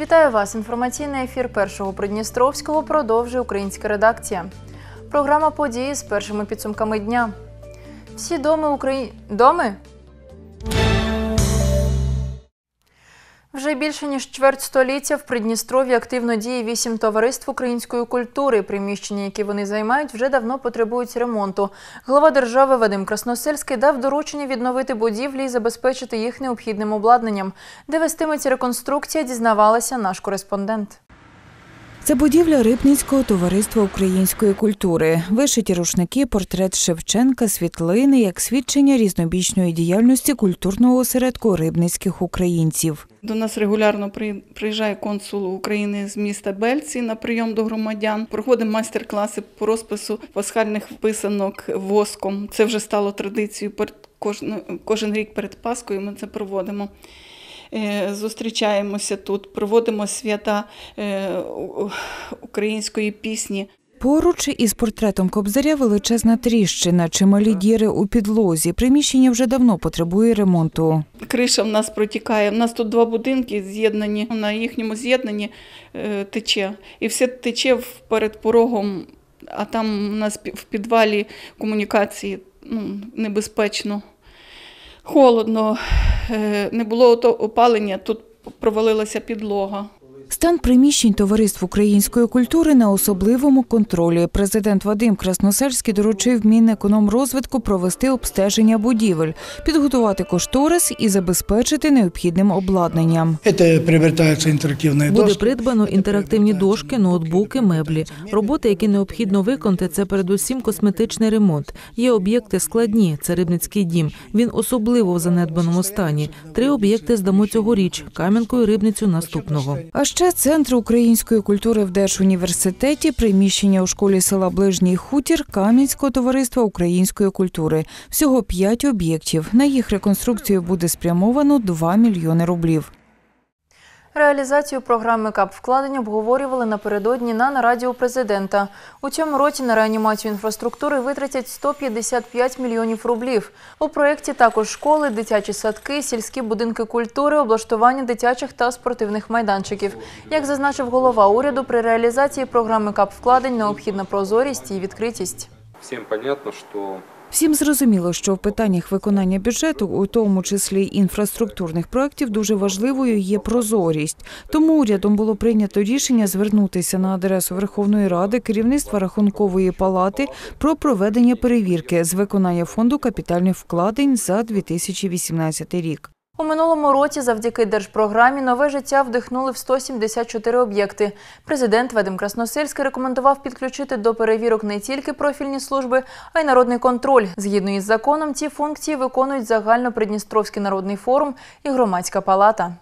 Вітаю вас! Інформаційний ефір першого Придністровського продовжує українська редакція. Програма події з першими підсумками дня. Всі доми Украї... Доми? Вже більше ніж чверть століття в Придністров'ї активно діє вісім товариств української культури. Приміщення, які вони займають, вже давно потребують ремонту. Глава держави Вадим Красносельський дав доручення відновити будівлі і забезпечити їх необхідним обладнанням. Де вестиметься реконструкція, дізнавалася наш кореспондент. Це будівля Рибницького товариства української культури. Вишиті рушники, портрет Шевченка, світлини як свідчення різнобічної діяльності культурного осередку рибницьких українців. До нас регулярно при- приїжджає консул України з міста Бельці на прийом до громадян. Проходимо майстер-класи по розпису пасхальних писанок воском. Це вже стало традицією. Кожен, кожен рік перед Паскою ми це проводимо. Е, Зустрічаємося тут, проводимо свята е, української пісні. Поруч із портретом Кобзаря величезна тріщина, чималі діри у підлозі. Приміщення вже давно потребує ремонту. Криша в нас протікає. У нас тут два будинки з'єднані. На їхньому з'єднанні е, тече. І все тече перед порогом, а там у нас в підвалі комунікації ну, небезпечно. Холодно, не було опалення, тут провалилася підлога. Стан приміщень товариств української культури на особливому контролі. Президент Вадим Красносельський доручив Мінекономрозвитку провести обстеження будівель, підготувати кошторис і забезпечити необхідним обладнанням. Буде придбано інтерактивні дошки, ноутбуки, меблі. Роботи, які необхідно виконати, це передусім косметичний ремонт. Є об'єкти складні. Це рибницький дім. Він особливо в занедбаному стані. Три об'єкти здамо цьогоріч. Кам'янку і рибницю наступного. А ще центр української культури в Держуніверситеті, приміщення у школі села Ближній Хутір, Кам'янського товариства української культури. Всього п'ять об'єктів. На їх реконструкцію буде спрямовано 2 мільйони рублів. Реалізацію програми КАП вкладень обговорювали напередодні на нараді у президента. У цьому році на реанімацію інфраструктури витратять 155 мільйонів рублів. У проєкті також школи, дитячі садки, сільські будинки культури, облаштування дитячих та спортивних майданчиків. Як зазначив голова уряду, при реалізації програми КАП вкладень необхідна прозорість і відкритість. Всем понятно, что Всім зрозуміло, що в питаннях виконання бюджету, у тому числі інфраструктурних проєктів, дуже важливою є прозорість. Тому урядом було прийнято рішення звернутися на адресу Верховної Ради, керівництва Рахункової палати про проведення перевірки з виконання фонду капітальних вкладень за 2018 рік. У минулому році завдяки держпрограмі нове життя вдихнули в 174 об'єкти. Президент Вадим Красносельський рекомендував підключити до перевірок не тільки профільні служби, а й народний контроль. Згідно із законом, ці функції виконують загальнопридністровський народний форум і громадська палата.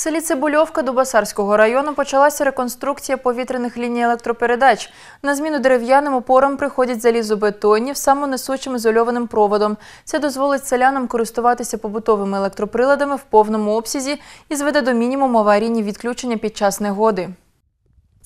Селі Цибульовка Дубасарського району почалася реконструкція повітряних ліній електропередач. На зміну дерев'яним опорам приходять залізобетонні самонесучим ізольованим проводом. Це дозволить селянам користуватися побутовими електроприладами в повному обсязі і зведе до мінімуму аварійні відключення під час негоди.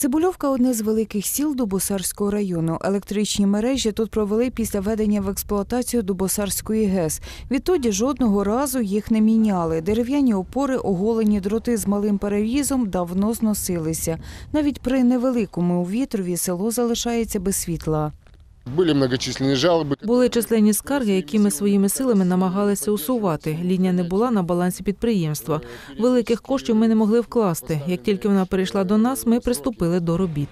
Цибульовка – одне з великих сіл Дубосарського району. Електричні мережі тут провели після введення в експлуатацію Дубосарської ГЕС. Відтоді жодного разу їх не міняли. Дерев'яні опори, оголені дроти з малим перевізом давно зносилися. Навіть при невеликому вітрові село залишається без світла. Были многочисленные жалобы. Були численні скарги, які ми своїми силами намагалися усувати. Лінія не була на балансі підприємства. Великих коштів ми не могли вкласти. Як тільки вона перейшла до нас, ми приступили до робіт.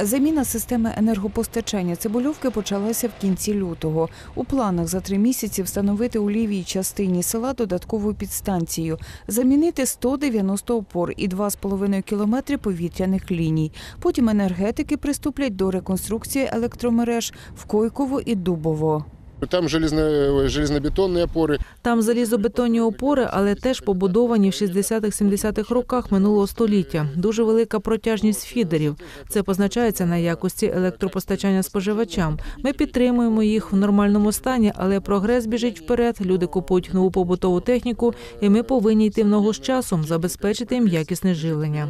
Заміна системи енергопостачання Цибульовки почалася в кінці лютого. У планах за три місяці встановити у лівій частині села додаткову підстанцію, замінити 190 опор і 2,5 кілометри повітряних ліній. Потім енергетики приступлять до реконструкції електромереж в Койково і Дубово. Там железно, железнобетонные опоры. Там залізобетонні опори, але теж побудовані в 60-70-х роках минулого століття. Дуже велика протяжність фідерів. Це позначається на якості електропостачання споживачам. Ми підтримуємо їх в нормальному стані, але прогрес біжить вперед. Люди купують нову побутову техніку, і ми повинні йти в ногу з часом, забезпечити їм якісне живлення.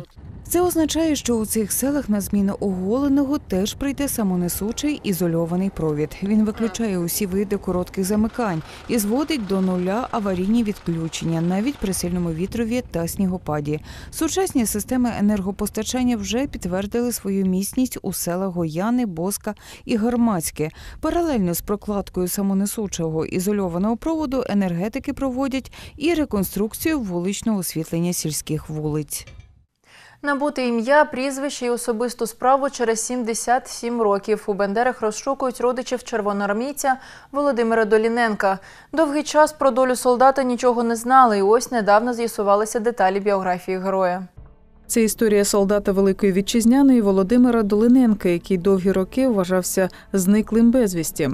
Це означає, що у цих селах на зміну оголеного теж прийде самонесучий ізольований провід. Він виключає усі види коротких замикань і зводить до нуля аварійні відключення навіть при сильному вітрові та снігопаді. Сучасні системи енергопостачання вже підтвердили свою міцність у селах Гояни, Боска і Гармацьке. Паралельно з прокладкою самонесучого ізольованого проводу енергетики проводять і реконструкцію вуличного освітлення сільських вулиць. Набути ім'я, прізвище і особисту справу через 77 років. У Бендерах розшукують родичів червоноармійця Володимира Доліненка. Довгий час про долю солдата нічого не знали, і ось недавно з'ясувалися деталі біографії героя. Це історія солдата Великої Вітчизняної Володимира Долиненка, який довгі роки вважався зниклим безвісті.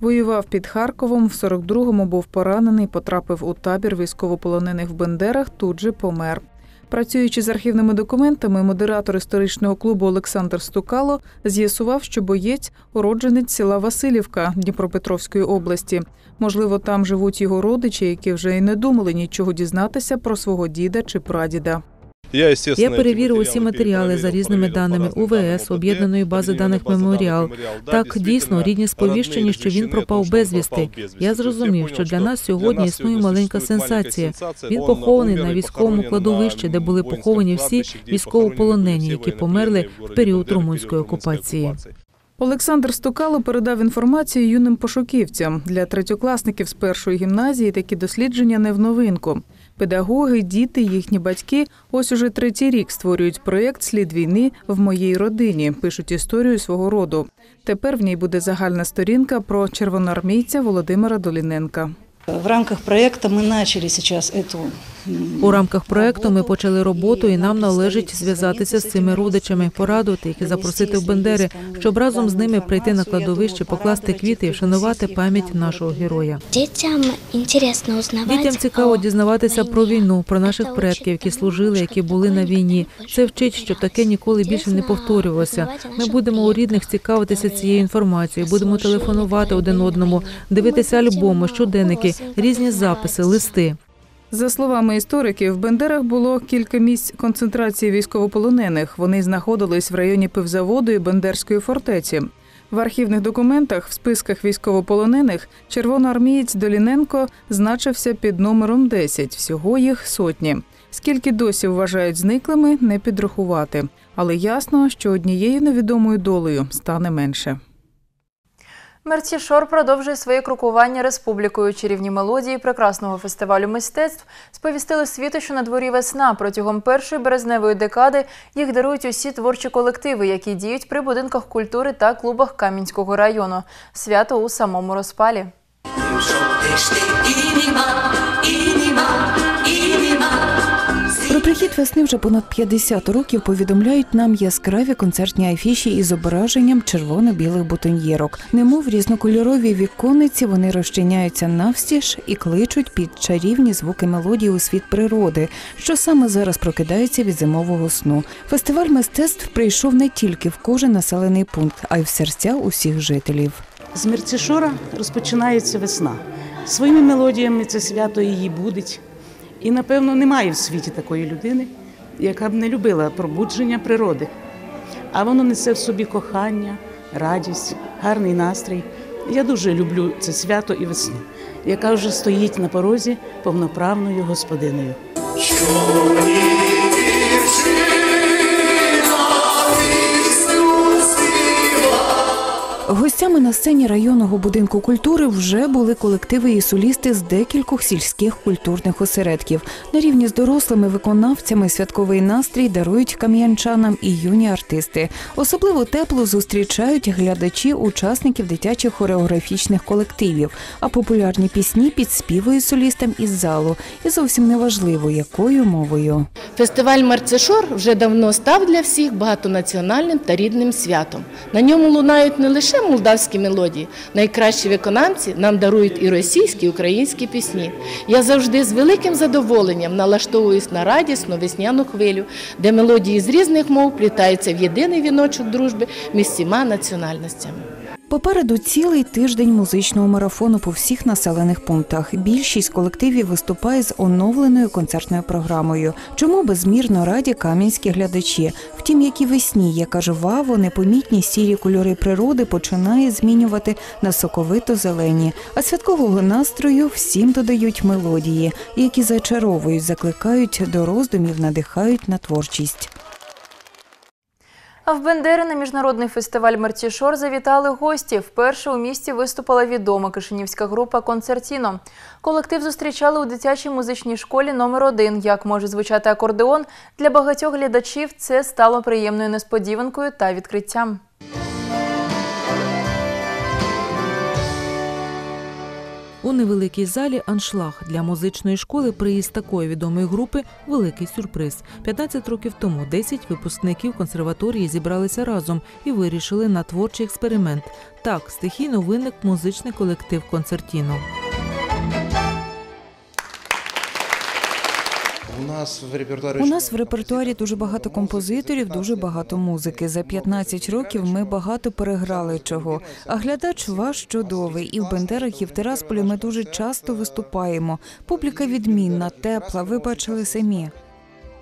Воював під Харковом, в 42-му був поранений, потрапив у табір військовополонених в Бендерах, тут же помер. Працюючи з архівними документами, модератор історичного клубу Олександр Стукало з'ясував, що боєць уродженець села Васильівка Дніпропетровської області. Можливо, там живуть його родичі, які вже й не думали нічого дізнатися про свого діда чи прадіда. Я, Я перевірив усі матеріали за різними даними УВС, об'єднаної бази даних меморіал. Так, дійсно, рідні сповіщені, що він пропав безвісти. Я зрозумів, що для нас сьогодні існує маленька сенсація. Він похований на військовому кладовищі, де були поховані всі військовополонені, які померли в період румунської окупації. Олександр Стукало передав інформацію юним пошуківцям. Для третьокласників з першої гімназії такі дослідження не в новинку. Педагоги, діти, їхні батьки ось уже третій рік створюють проєкт Слід війни в моїй родині. Пишуть історію свого роду. Тепер в ній буде загальна сторінка про червоноармійця Володимира Доліненка. В рамках проекта мы начали сейчас эту У рамках проекту ми почали роботу, і нам належить зв'язатися з цими родичами, порадувати їх і запросити в Бендери, щоб разом з ними прийти на кладовище, покласти квіти і вшанувати пам'ять нашого героя. Дітям інтересно. Дітям цікаво дізнаватися про війну, про наших предків, які служили, які були на війні. Це вчить, щоб таке ніколи більше не повторювалося. Ми будемо у рідних цікавитися цією інформацією, будемо телефонувати один одному, дивитися альбоми, щоденники, різні записи, листи. За словами істориків, в Бендерах було кілька місць концентрації військовополонених. Вони знаходились в районі пивзаводу і Бендерської фортеці. В архівних документах в списках військовополонених червоноармієць Доліненко значився під номером 10. Всього їх сотні. Скільки досі вважають зниклими, не підрахувати. Але ясно, що однією невідомою долею стане менше. Мерці Шор продовжує своє крокування республікою. Чарівні мелодії прекрасного фестивалю мистецтв сповістили світу, що на дворі весна. Протягом першої березневої декади їх дарують усі творчі колективи, які діють при будинках культури та клубах Кам'янського району. Свято у самому розпалі. Весни вже понад 50 років повідомляють нам яскраві концертні афіші із зображенням червоно-білих бутоньєрок. Немов різнокольорові віконниці вони розчиняються навстіж і кличуть під чарівні звуки мелодії у світ природи, що саме зараз прокидається від зимового сну. Фестиваль мистецтв прийшов не тільки в кожен населений пункт, а й в серця усіх жителів. з Мерцішора розпочинається весна. Своїми мелодіями це свято її будить. І, напевно, немає в світі такої людини, яка б не любила пробудження природи. А воно несе в собі кохання, радість, гарний настрій. Я дуже люблю це свято і весну, яка вже стоїть на порозі повноправною господиною. Гостями на сцені районного будинку культури вже були колективи і солісти з декількох сільських культурних осередків. На рівні з дорослими виконавцями святковий настрій дарують кам'янчанам і юні артисти. Особливо тепло зустрічають глядачі учасників дитячих хореографічних колективів, а популярні пісні підспівують солістам із залу. І зовсім неважливо, якою мовою. Фестиваль Мерцешор вже давно став для всіх багатонаціональним та рідним святом. На ньому лунають не лише молдавські мелодії, найкращі виконавці нам дарують і російські, і українські пісні. Я завжди з великим задоволенням налаштовуюсь на радісну весняну хвилю, де мелодії з різних мов плітаються в єдиний віночок дружби між всіма національностями. Попереду цілий тиждень музичного марафону по всіх населених пунктах. Більшість колективів виступає з оновленою концертною програмою. Чому безмірно раді кам'янські глядачі? Втім, як і весні, яка жваво, непомітні сірі кольори природи починає змінювати на соковито-зелені. А святкового настрою всім додають мелодії, які зачаровують, закликають до роздумів, надихають на творчість. А в Бендери на міжнародний фестиваль Мертішор завітали гості. Вперше у місті виступила відома кишинівська група Концертіно. Колектив зустрічали у дитячій музичній школі номер 1 Як може звучати акордеон для багатьох глядачів це стало приємною несподіванкою та відкриттям. У невеликій залі аншлаг для музичної школи приїзд такої відомої групи великий сюрприз. 15 років тому 10 випускників консерваторії зібралися разом і вирішили на творчий експеримент. Так стихійно виник музичний колектив Концертіно. Нас в репертуарі У нас в репертуарі дуже багато композиторів, дуже багато музики. За 15 років ми багато переграли чого. А глядач ваш чудовий. І в Бендерах, і в Тирасполі ми дуже часто виступаємо. Публіка відмінна, тепла. Ви бачили самі.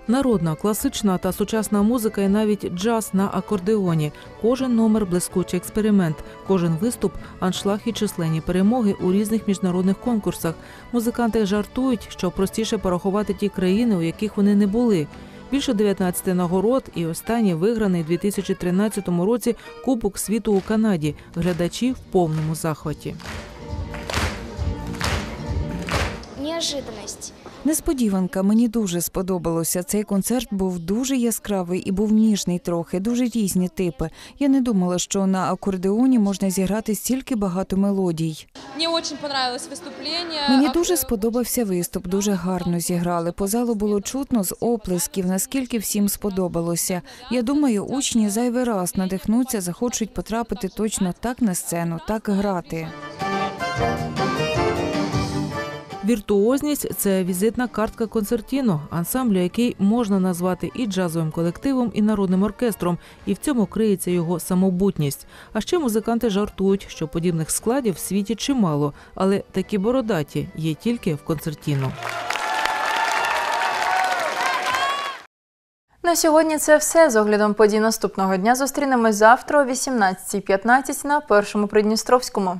Народна, класична та сучасна музика і навіть джаз на акордеоні. Кожен номер блискучий експеримент, кожен виступ аншлаг і численні перемоги у різних міжнародних конкурсах. Музиканти жартують, що простіше порахувати ті країни, у яких вони не були. Більше 19 нагород і останній виграний у 2013 році Кубок світу у Канаді. Глядачі в повному захваті. Неожиданность. Несподіванка мені дуже сподобалося. Цей концерт був дуже яскравий і був ніжний трохи, дуже різні типи. Я не думала, що на акордеоні можна зіграти стільки багато мелодій. Мне очень понравилось выступление. Мені дуже сподобався виступ, дуже гарно зіграли. По залу було чутно з оплесків, наскільки всім сподобалося. Я думаю, учні зайвий раз надихнуться, захочуть потрапити точно так на сцену, так грати. Віртуозність це візитна картка концертіно, ансамблю, який можна назвати і джазовим колективом, і народним оркестром, і в цьому криється його самобутність. А ще музиканти жартують, що подібних складів в світі чимало, але такі бородаті є тільки в концертіно. На сьогодні це все. З оглядом подій наступного дня зустрінемось завтра о 18.15 на Першому Придністровському.